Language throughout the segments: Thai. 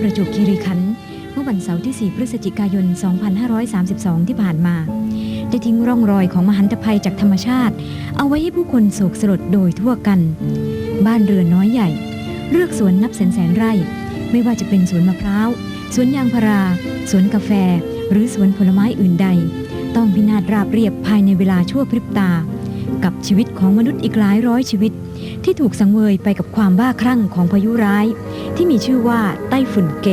ประจวบคีรีขันธ์เมื่อวันเสาร์ที่ 4 พฤศจิกายน 2532 ที่ผ่านมา ได้ทิ้งร่องรอยของมหันตภัยจากธรรมชาติ เอาไว้ให้ผู้คนโศกสลดโดยทั่วกัน บ้านเรือนน้อยใหญ่ เลือกสวนนับแสนแสนไร่ ไม่ว่าจะเป็นสวนมะพร้าว สวนยางพารา สวนกาแฟ หรือสวนผลไม้อื่นใด ต้องพินาศราบเรียบภายในเวลาชั่วพริบตา กับชีวิตของมนุษย์อีกหลายร้อยชีวิต ที่ถูกสังเวยไปกับความบ้าคลั่งของพายุร้าย ที่มีชื่อว่าไต้ฝุ่นเก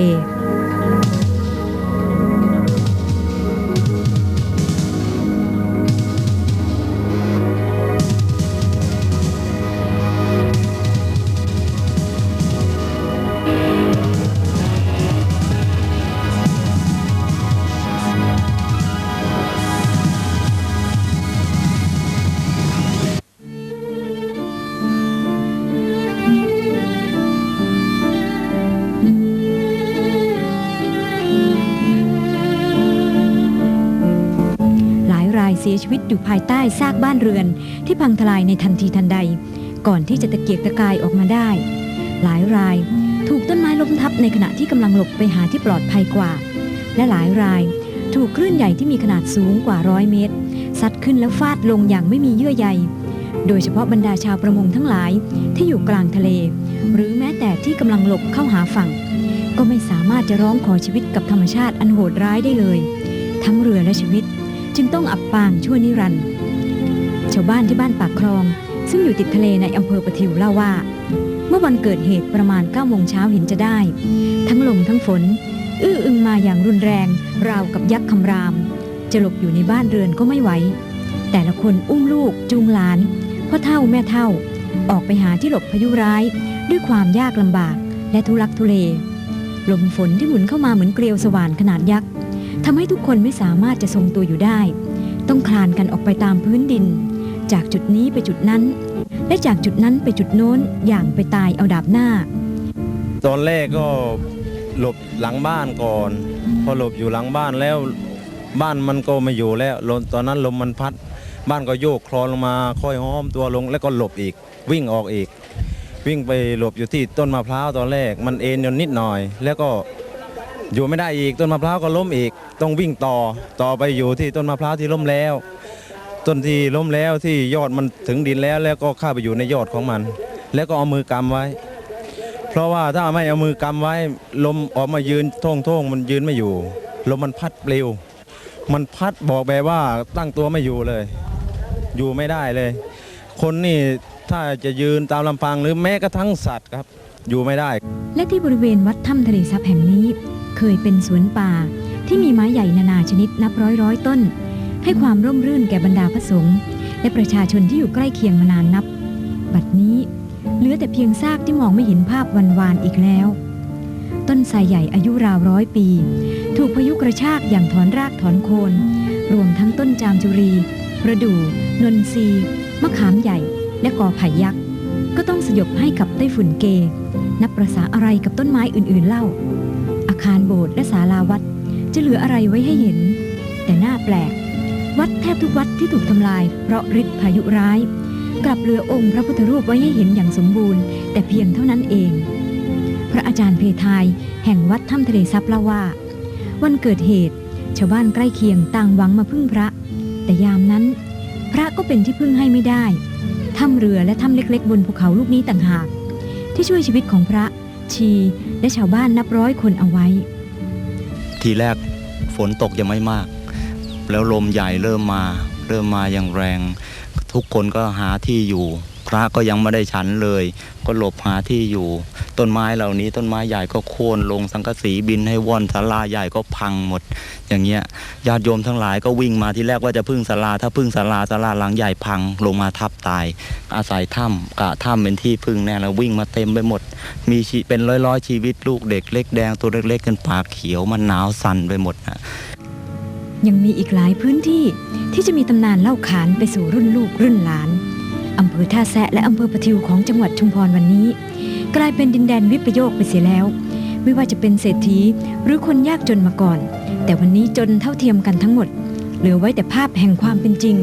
ชีวิตอยู่ภายใต้ซากบ้านเรือน ที่พังทลายในทันทีทันใด ก่อนที่จะตะเกียกตะกายออกมาได้ หลายรายถูกต้นไม้ล้มทับในขณะที่กำลังหลบไปหาที่ปลอดภัยกว่า และหลายรายถูกคลื่นใหญ่ที่มีขนาดสูงกว่าร้อยเมตรซัดขึ้นแล้วฟาดลงอย่างไม่มีเยื่อใย โดยเฉพาะบรรดาชาวประมงทั้งหลายที่อยู่กลางทะเล หรือแม้แต่ที่กำลังหลบเข้าหาฝั่ง ก็ไม่สามารถจะร้องขอชีวิตกับธรรมชาติอันโหดร้ายได้เลย ทั้งเรือและชีวิต จึงต้องอับปางชั่วนิรันดร์ชาวบ้านที่บ้านปากคลอง ซึ่งอยู่ติดทะเลในอำเภอประทิวเล่าว่า เมื่อวันเกิดเหตุประมาณ9โมงเช้าเห็นจะได้ ทั้งลมทั้งฝน อื้ออึงมาอย่างรุนแรง ราวกับยักษ์คำราม จะหลบอยู่ในบ้านเรือนก็ไม่ไหว แต่ละคนอุ้มลูกจูงหลานพ่อเท่าแม่เท่า ออกไปหาที่หลบพายุร้าย ด้วยความยากลำบากและทุลักทุเลลมฝนที่หมุนเข้ามาเหมือนเกลียวสว่านขนาดยักษ์ ทำให้ทุกคนไม่สามารถจะทรงตัวอยู่ได้ ต้องคลานกันออกไปตามพื้นดิน จากจุดนี้ไปจุดนั้น และจากจุดนั้นไปจุดโน้นอย่างไปตายเอาดาบหน้า ตอนแรกก็หลบหลังบ้านก่อน พอหลบอยู่หลังบ้านแล้วบ้านมันก็ไม่อยู่แล้วลมตอนนั้นลมมันพัด บ้านก็โยกคลอนลงมาค่อยห้อมตัวลงแล้วก็หลบอีก วิ่งออกอีก วิ่งไปหลบอยู่ที่ต้นมะพร้าวตอนแรกมันเอ็นยู่นิดหน่อย แล้วก็อยู่ไม่ได้อีกต้นมะพร้าวก็ล้มอีก ต้องวิ่งต่อต่อไปอยู่ที่ต้นมะพร้าวที่ล้มแล้ว ต้นที่ล้มแล้วที่ยอดมันถึงดินแล้วแล้วก็เข้าไปอยู่ในยอดของมัน แล้วก็เอามือกำไว้ เพราะว่าถ้าไม่เอามือกำไว้ลมออกมายืนท่งท่งมันยืนไม่อยู่ลมมันพัดปลิว มันพัดบอกแบบว่าตั้งตัวไม่อยู่เลย อยู่ไม่ได้เลย คนนี่ถ้าจะยืนตามลำพังหรือแม้กระทั่งสัตว์ครับ อยู่ไม่ได้ และที่บริเวณวัดถ้ำทะเลซับแห่งนี้ เคยเป็นสวนป่า ที่มีไม้ใหญ่นานาชนิดนับร้อยร้อยต้น ให้ความร่มรื่นแก่บรรดาพระสงฆ์และประชาชนที่อยู่ใกล้เคียงมานานนับ บัดนี้เหลือแต่เพียงซากที่มองไม่เห็นภาพวันวานอีกแล้ว ต้นไทรใหญ่อายุราวร้อยปี ถูกพายุกระชากอย่างถอนรากถอนโคน รวมทั้งต้นจามจุรีประดู่นนทรีมะขามใหญ่ และกอไผ่ยักษ์ก็ต้องสยบให้กับไต้ฝุ่นเก นับประษาอะไรกับต้นไม้อื่นๆเล่า อาคารโบสถ์และศาลาวัด จะเหลืออะไรไว้ให้เห็น แต่น่าแปลก วัดแทบทุกวัดที่ถูกทำลาย เพราะฤทธิ์พายุร้าย กลับเหลือองค์พระพุทธรูปไว้ให้เห็นอย่างสมบูรณ์ แต่เพียงเท่านั้นเอง พระอาจารย์เพทายแห่งวัดถ้ำทะเลซับเล่าว่า วันเกิดเหตุ ชาวบ้านใกล้เคียงต่างหวังมาพึ่งพระ แต่ยามนั้น พระก็เป็นที่พึ่งให้ไม่ได้ถ้ำเรือและถ้ำเล็กๆ บนภูเขาลูกนี้ต่างหาก ที่ช่วยชีวิตของพระชีและชาวบ้านนับร้อยคนเอาไว้ ทีแรกฝนตกยังไม่มาก แล้วลมใหญ่เริ่มมา เริ่มมาอย่างแรง ทุกคนก็หาที่อยู่ พระก็ยังไม่ได้ฉันเลย ก็หลบหาที่อยู่ ต้นไม้เหล่านี้ต้นไม้ใหญ่ก็โค่นลงสังกะสีบินให้ว่อนศาลาใหญ่ก็พังหมด อย่างเงี้ยญาติโยมทั้งหลายก็วิ่งมาที่แรกว่าจะพึ่งศาลา ถ้าพึ่งศาลาศาลาหลังใหญ่พังลงมาทับตาย อาศัยถ้ำกะถ้ำเป็นที่พึ่งแน่แล้ววิ่งมาเต็มไปหมด มีชีเป็นร้อยร้อยๆชีวิตลูกเด็กเล็กแดงตัวเล็กๆกันปากเขียวมันหนาวสั่นไปหมดนะยังมีอีกหลายพื้นที่ที่จะมีตำนานเล่าขานไปสู่รุ่นลูกรุ่นหลาน อำเภอท่าแซะและอำเภอประทิวของจังหวัดชุมพรวันนี้ กลายเป็นดินแดนวิปโยคไปเสียแล้ว ไม่ว่าจะเป็นเศรษฐีหรือคนยากจนมาก่อน แต่วันนี้จนเท่าเทียมกันทั้งหมด เหลือไว้แต่ภาพแห่งความเป็นจริง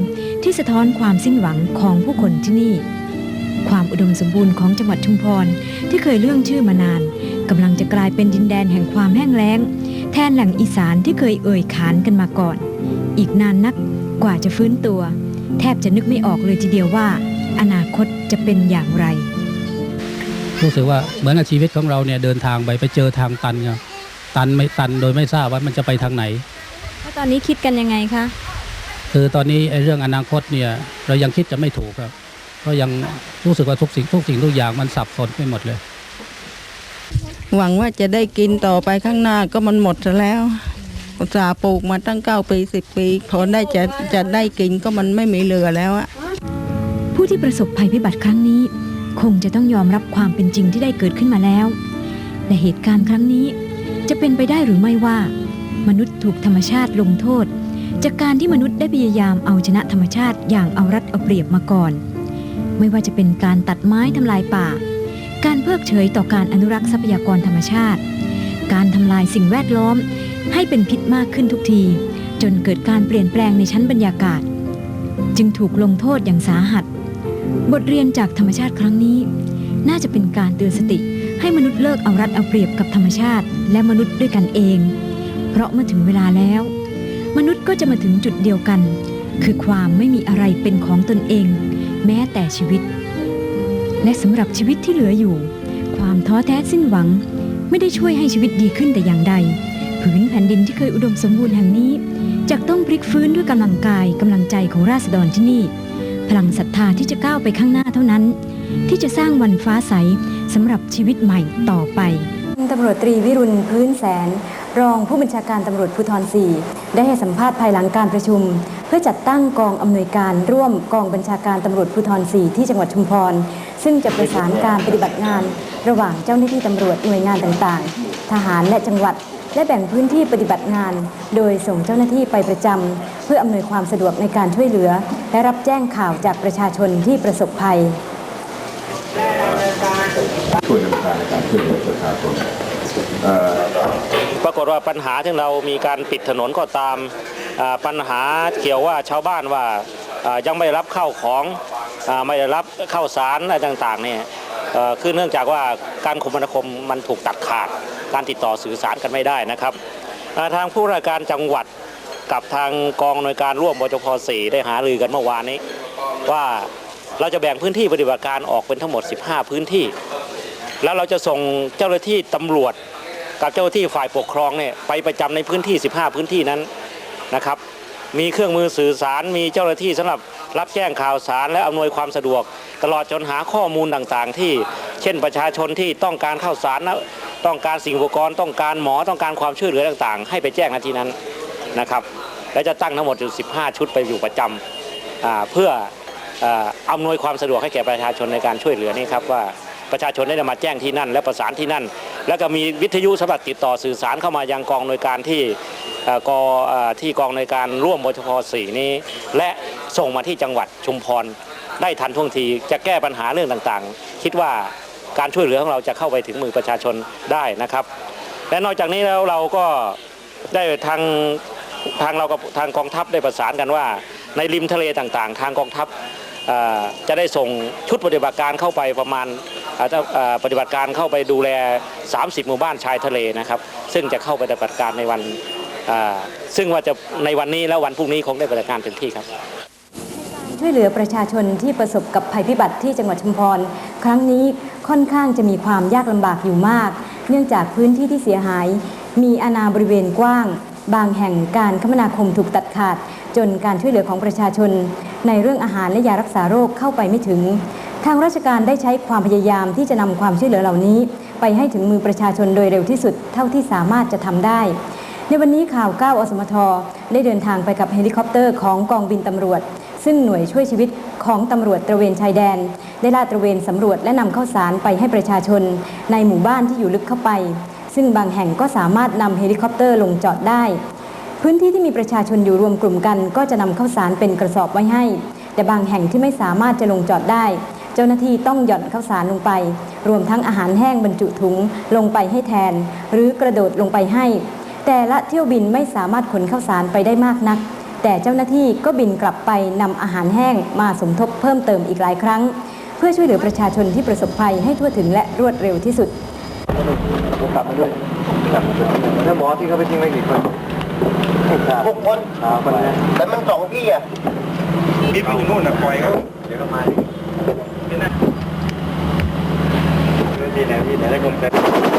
ที่สะท้อนความสิ้นหวังของผู้คนที่นี่ ความอุดมสมบูรณ์ของจังหวัดชุมพรที่เคยเรื่องชื่อมานานกำลังจะกลายเป็นดินแดนแห่งความแห้งแล้ง แทนแหล่งอีสานที่เคยเอ่ยขานกันมาก่อน อีกนานนักกว่าจะฟื้นตัว แทบจะนึกไม่ออกเลยทีเดียวว่า อนาคตจะเป็นอย่างไร รู้สึกว่าเหมือนกับชีวิตของเราเนี่ยเดินทางไปไปเจอทางตันครับตันไม่ตันโดยไม่ทราบว่ามันจะไปทางไหนแล้วตอนนี้คิดกันยังไงคะคือตอนนี้ไอ้เรื่องอนาคตเนี่ยเรายังคิดจะไม่ถูกครับ เพราะยังรู้สึกว่าทุกสิ่งทุกสิ่งทุกอย่างมันสับสนไปหมดเลย หวังว่าจะได้กินต่อไปข้างหน้าก็มันหมดซะแล้วอุตส่าห์ปลูกมาตั้งเก้าปีสิบปีพอได้จะจะได้กินก็มันไม่มีเหลือแล้วอะ ผู้ที่ประสบภัยพิบัติครั้งนี้ คงจะต้องยอมรับความเป็นจริงที่ได้เกิดขึ้นมาแล้ว และเหตุการณ์ครั้งนี้ จะเป็นไปได้หรือไม่ว่า มนุษย์ถูกธรรมชาติลงโทษ จากการที่มนุษย์ได้พยายามเอาชนะธรรมชาติอย่างเอารัดเอาเปรียบมาก่อน ไม่ว่าจะเป็นการตัดไม้ทำลายป่า การเพิกเฉยต่อการอนุรักษ์ทรัพยากรธรรมชาติ การทำลายสิ่งแวดล้อม ให้เป็นพิษมากขึ้นทุกที จนเกิดการเปลี่ยนแปลงในชั้นบรรยากาศ จึงถูกลงโทษอย่างสาหัส บทเรียนจากธรรมชาติครั้งนี้ น่าจะเป็นการเตือนสติให้มนุษย์เลิกเอารัดเอาเปรียบกับธรรมชาติ และมนุษย์ด้วยกันเอง เพราะเมื่อถึงเวลาแล้ว มนุษย์ก็จะมาถึงจุดเดียวกัน คือความไม่มีอะไรเป็นของตนเอง แม้แต่ชีวิต และสำหรับชีวิตที่เหลืออยู่ ความท้อแท้สิ้นหวัง ไม่ได้ช่วยให้ชีวิตดีขึ้นแต่อย่างใด ผืนแผ่นดินที่เคยอุดมสมบูรณ์แห่งนี้จะต้องพลิกฟื้นด้วยกำลังกายกำลังใจของราษฎรที่นี่ พลังศรัทธาที่จะก้าวไปข้างหน้าเท่านั้น ที่จะสร้างวันฟ้าใสสำหรับชีวิตใหม่ต่อไปตำรวจตรีวิรุณพื้นแสน รองผู้บัญชาการตำรวจภูธร4ได้ให้สัมภาษณ์ภายหลังการประชุม เพื่อจัดตั้งกองอำนวยการร่วมกองบัญชาการตำรวจภูธร4ที่จังหวัดชุมพร ซึ่งจะประสานการปฏิบัติงาน ระหว่างเจ้าหน้าที่ตำรวจหน่วยงานต่างๆ ทหารและจังหวัด และแบ่งพื้นที่ปฏิบัติงาน โดยส่งเจ้าหน้าที่ไปประจำเพื่ออำนวยความสะดวกในการช่วยเหลือ และรับแจ้งข่าวจากประชาชนที่ประสบภัยช่วยดำเนินการในการช่วยเหลือประชาชนเอ่อปรากฏว่าปัญหาที่เรามีการปิดถนนก็ตามอ่าปัญหาเกี่ยวว่าชาวบ้านว่าอ่า ยังไม่ได้รับเข้าของไม่ได้รับเข้าสารอะไรต่างๆเนี่ยคือเนื่องจากว่าการคมนาคมมันถูกตัดขาด การติดต่อสื่อสารกันไม่ได้นะครับ ทางผู้ราชการจังหวัดกับทางกองหน่วยการร่วมบจพ4ได้หารือกันเมื่อวานนี้ ว่าเราจะแบ่งพื้นที่ปฏิบัติการออกเป็นทั้งหมด 15 พื้นที่ แล้วเราจะส่งเจ้าหน้าที่ตำรวจกับเจ้าหน้าที่ฝ่ายปกครองเนี่ยไปประจำในพื้นที่ 15 พื้นที่นั้นนะครับ มีเครื่องมือสื่อสาร มีเจ้าหน้าที่สำหรับรับแจ้งข่าวสารและอำนวยความสะดวก ตลอดจนหาข้อมูลต่างๆ ที่เช่นประชาชนที่ต้องการข้าวสารนะต้องการสิ่งอุปกรณ์ต้องการหมอต้องการความช่วยเหลือต่างๆ ให้ไปแจ้งหนาที่นั้นนะครับ และจะตั้งทั้งหมด 15 ชุดไปอยู่ประจำอ่าเพื่ออำนวยความสะดวกให้แก่ประชาชนในการช่วยเหลือนี่ครับว่าประชาชนได้มาแจ้งที่นั่น และประสานที่นั่น แล้วก็มีวิทยุสำหรับติดต่อสื่อสารเข้ามายังกองหน่วยการที่กอที่กองหน่วยการร่วมบชพ4นี้ และส่งมาที่จังหวัดชุมพรได้ทันท่วงทีจะแก้ปัญหาเรื่องต่างๆ คิดว่าการช่วยเหลือของเราจะเข้าไปถึงมือประชาชนได้นะครับ และนอกจากนี้แล้วเราก็ได้ทางทางเรากับทางกองทัพได้ประสานกันว่า ในริมทะเลต่างๆ ทางกองทัพจะได้ส่งชุดปฏิบัติการเข้าไปประมาณ ปฏิบัติการเข้าไปดูแล 30 หมู่บ้านชายทะเลนะครับ ซึ่งจะเข้าไปปฏิบัติการในวันซึ่งว่าจะในวันนี้และวันพรุ่งนี้คงได้ปฏิบัติการเต็มที่ครับช่วยเหลือประชาชนที่ประสบกับภัยพิบัติที่จังหวัดชุมพร ครั้งนี้ค่อนข้างจะมีความยากลำบากอยู่มาก เนื่องจากพื้นที่ที่เสียหาย มีอาณาบริเวณกว้าง บางแห่งการคมนาคมถูกตัดขาด จนการช่วยเหลือของประชาชน ในเรื่องอาหารและยารักษาโรคเข้าไปไม่ถึง ทางราชการได้ใช้ความพยายามที่จะนำความช่วยเหลือเหล่านี้ ไปให้ถึงมือประชาชนโดยเร็วที่สุดเท่าที่สามารถจะทำได้ ในวันนี้ข่าว9อสมท ได้เดินทางไปกับเฮลิคอปเตอร์ของกองบินตำรวจ ซึ่งหน่วยช่วยชีวิตของตำรวจตระเวนชายแดน ได้ลาดตระเวนสำรวจและนำข้าวสารไปให้ประชาชน ในหมู่บ้านที่อยู่ลึกเข้าไป ซึ่งบางแห่งก็สามารถนำเฮลิคอปเตอร์ลงจอดได้ พื้นที่ที่มีประชาชนอยู่รวมกลุ่มกัน ก็จะนำข้าวสารเป็นกระสอบไว้ให้ แต่บางแห่งที่ไม่สามารถจะลงจอดได้ เจ้าหน้าที่ต้องหย่อนข้าวสารลงไป รวมทั้งอาหารแห้งบรรจุถุงลงไปให้แทน หรือกระโดดลงไปให้ แต่ละเที่ยวบินไม่สามารถขนข้าวสารไปได้มากนัก แต่เจ้าหน้าที่ก็บินกลับไปนำอาหารแห้งมาสมทบเพิ่มเติมอีกหลายครั้ง เพื่อช่วยเหลือประชาชนที่ประสบภัยให้ทั่วถึงและรวดเร็วที่สุดผมกลับมาด้วยกลัาแล้วหมอที่เขาไปทิ้งไว้กี่คนหกคนแต่มันสองพี่อะพี่ไปอยู่นู่นนะปล่อยเขาเดี๋ยวก็มา นี่แหละนี่แหละแล้วก็แบบ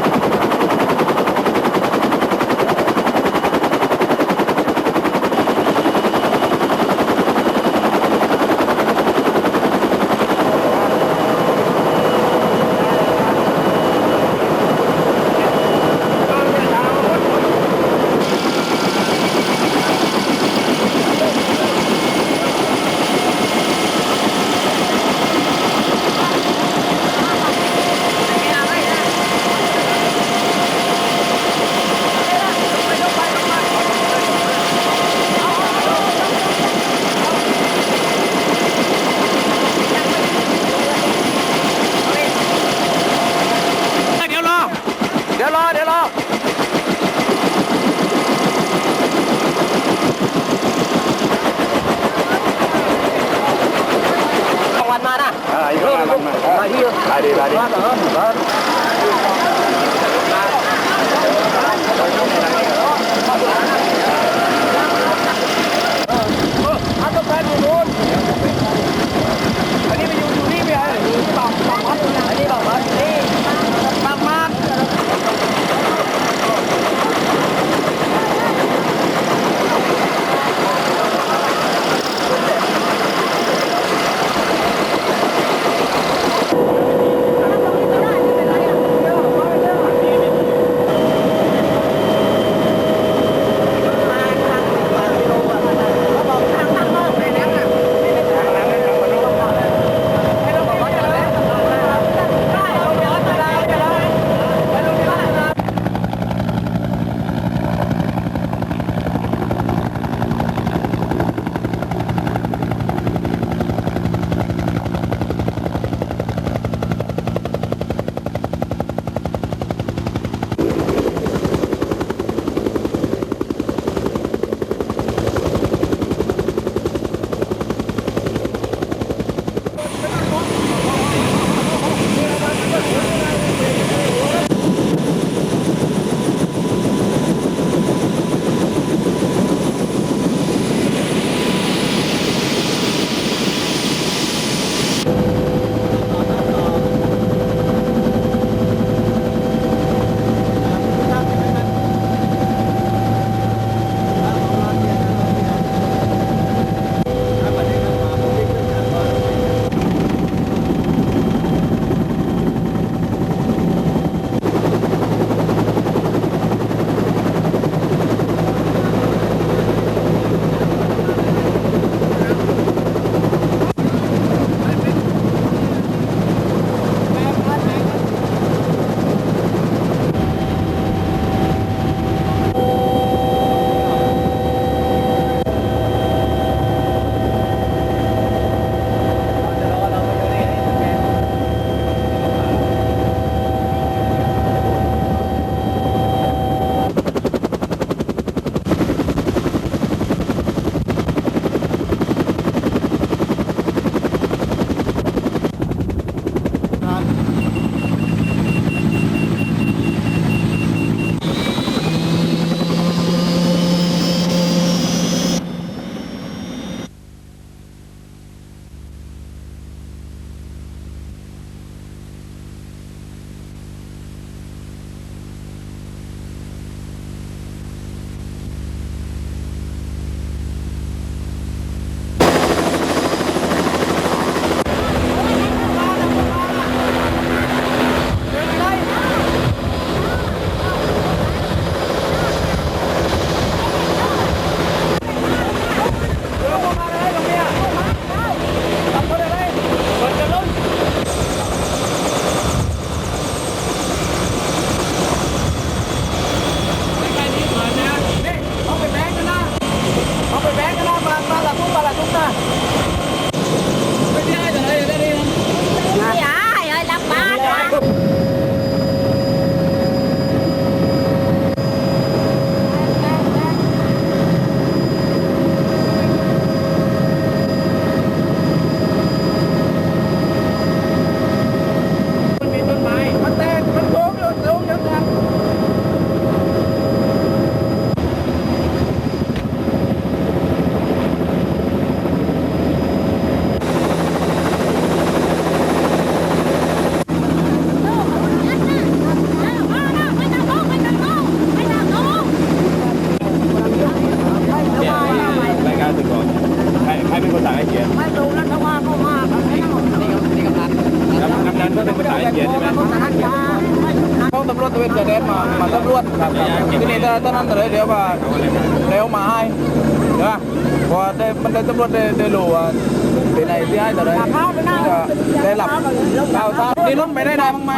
ไปได้ได้บ้างไหม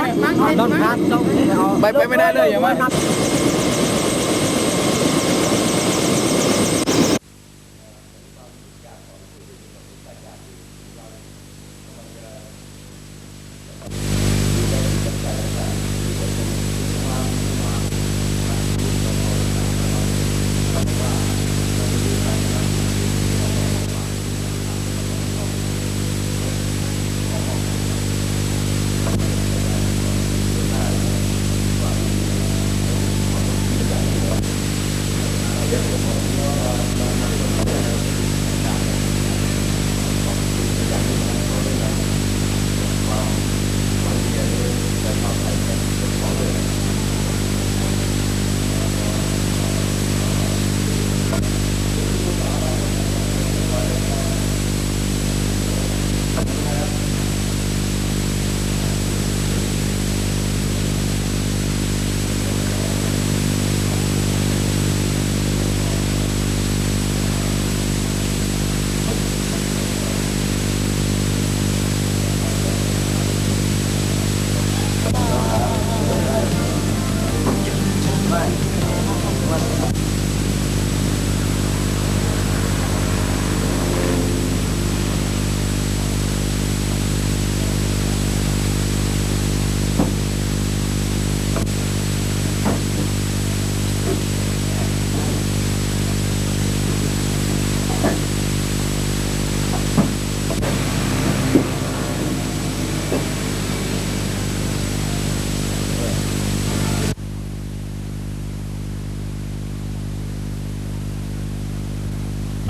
ไปไปไม่ได้เลยอย่างไห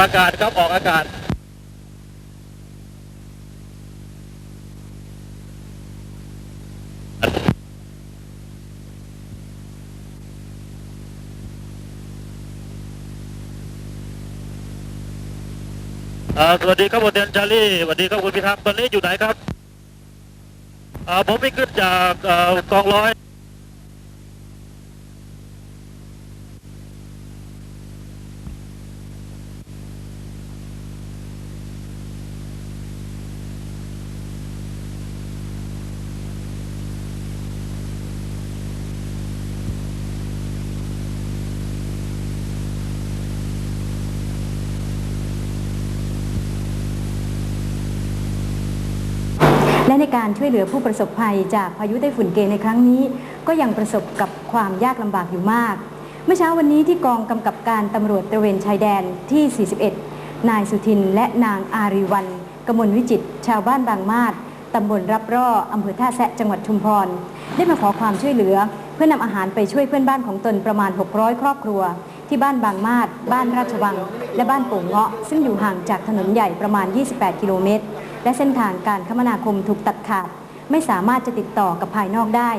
อากาศครับออกอากาศอ่าสวัสดีครับผมเดนชาลีสวัสดีครับคุณพิทักษ์ตอนนี้อยู่ไหนครับอ่าผมไม่ขึ้นจากเอ่อกองร้อย วยเหลือผู้ประสบภัยจากพายุไต้ฝุ่นเกในครั้งนี้ ก็ยังประสบกับความยากลำบากอยู่มาก เมื่อเช้าวันนี้ที่กองกำกับการตำรวจตระเวนชายแดนที่ 41 นายสุทินและนางอารีวันกมลวิจิตชาวบ้านบางมาศตำบลรับร่ออำเภอท่าแซะจังหวัดชุมพร ได้มาขอความช่วยเหลือ เพื่อนำอาหารไปช่วยเพื่อนบ้านของตนประมาณ 600 ครอบครัว ที่บ้านบางมาศบ้านราชวัง และบ้านโป่งเงาะ ซึ่งอยู่ห่างจากถนนใหญ่ประมาณ 28 กิโลเมตร และเส้นทางการคมนาคมถูกตัดขาด ไม่สามารถจะติดต่อกับภายนอกได้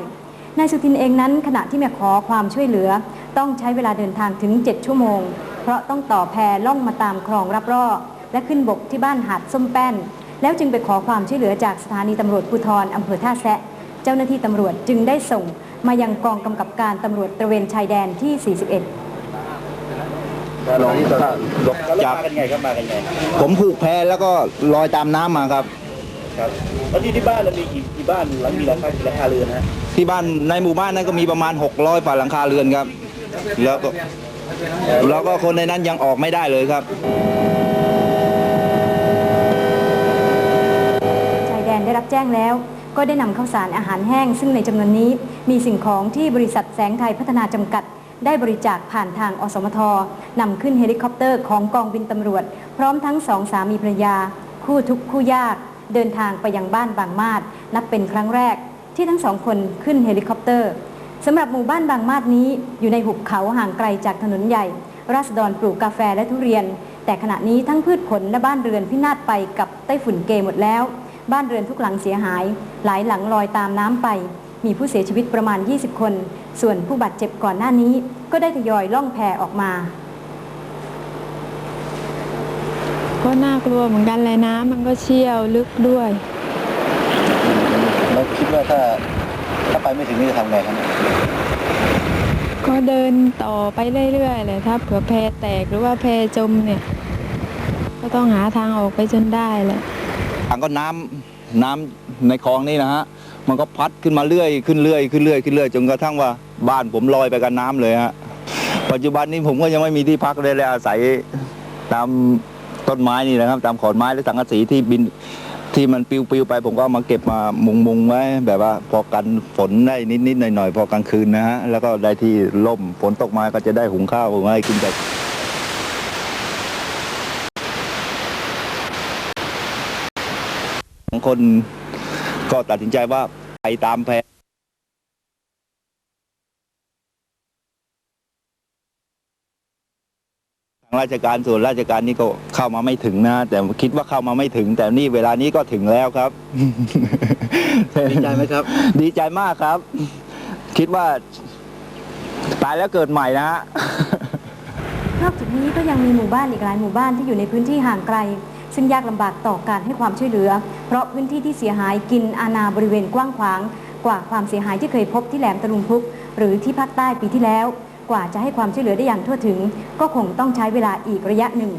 นายสุทินเองนั้นขณะที่มาขอความช่วยเหลือ ต้องใช้เวลาเดินทางถึง 7 ชั่วโมง เพราะต้องต่อแพล่องมาตามคลองรับร่อและขึ้นบกที่บ้านหาดส้มแป้น แล้วจึงไปขอความช่วยเหลือจากสถานีตำรวจภูธรอำเภอท่าแซะ เจ้าหน้าที่ตำรวจจึงได้ส่งมายังกองกำกับการตำรวจตระเวนชายแดนที่ 41 ลองที่ตลาดจับมากันไงครับมากันไงผมผูกแพแล้วก็ลอยตามน้ำมาครับ ครับแล้วที่ที่บ้านเรามีกี่กี่บ้านหลังมีหลังคากี่หลังคาเรือนฮะที่บ้านในหมู่บ้านนั้นก็มีประมาณ 600ฝ่าหลังคาเรือนครับ แล้วก็แล้วก็คนในนั้นยังออกไม่ได้เลยครับชายแดนได้รับแจ้งแล้ว ก็ได้นำข้าวสารอาหารแห้ง ซึ่งในจำนวนนี้มีสิ่งของที่บริษัทแสงไทยพัฒนาจำกัด ได้บริจาคผ่านทางอสมทนำขึ้นเฮลิคอปเตอร์ของกองบินตำรวจ พร้อมทั้งสองสามีภรรยา คู่ทุกข์คู่ยาก เดินทางไปยังบ้านบางมาดนับเป็นครั้งแรก ที่ทั้งสองคนขึ้นเฮลิคอปเตอร์สำหรับหมู่บ้านบางมาดนี้อยู่ในหุบเขาห่างไกลจากถนนใหญ่ ราษฎรปลูกกาแฟและทุเรียน แต่ขณะนี้ทั้งพืชผลและบ้านเรือนพินาศไปกับไต้ฝุ่นเกหมดแล้ว บ้านเรือนทุกหลังเสียหาย หลายหลังลอยตามน้ำไป มีผู้เสียชีวิตประมาณ 20 คน ส่วนผู้บาดเจ็บก่อนหน้านี้ก็ได้ทยอยล่องแพออกมา ก็น่ากลัวเหมือนกันเลยน้ำมันก็เชี่ยวลึกด้วย เราคิดว่าว่าถ้าถ้าไปไม่ถึงนี่จะทำไงครับก็เดินต่อไปเรื่อยๆเลยถ้าเผื่อแพแตกหรือว่าแพจมเนี่ย ก็ต้องหาทางออกไปจนได้แหละทางก็น้ำน้ำในคลองนี่นะฮะ มันก็พัดขึ้นมาเรื่อยขึ้นเรื่อยขึ้นเรื่อยขึ้นเรื่อยจนกระทั่งว่าบ้านผมลอยไปกับน้ำเลยฮะปัจจุบันนี้ผมก็ยังไม่มีที่พักเลยเลยอาศัยตามต้นไม้นี่นะครับ ตามขอนไม้หรือสังกะสีที่บินที่มันปลิวไปผมก็มาเก็บมามุงมุงไว้แบบว่าพอกันฝนได้นิดๆหน่อยๆพอกลางคืนนะฮะแล้วก็ได้ที่ร่มฝนตกมาก็จะได้หุงข้าวหุงอะไรกินแบบบางคน ก็ตัดสินใจว่าไปตามแผนทางราชการส่วนราชการนี่ก็เข้ามาไม่ถึงนะ แต่คิดว่าเข้ามาไม่ถึง แต่นี่เวลานี้ก็ถึงแล้วครับ ดีใจไหมครับ ดีใจมากครับ คิดว่าตายแล้วเกิดใหม่นะฮะ นอกจากนี้ก็ยังมีหมู่บ้านอีกหลายหมู่บ้านที่อยู่ในพื้นที่ห่างไกล ซึ่งยากลำบากต่อการให้ความช่วยเหลือ เพราะพื้นที่ที่เสียหายกินอาณาบริเวณกว้างขวาง กว่าความเสียหายที่เคยพบที่แหลมตะลุมพุก หรือที่ภาคใต้ปีที่แล้ว กว่าจะให้ความช่วยเหลือได้อย่างทั่วถึง ก็คงต้องใช้เวลาอีกระยะหนึ่ง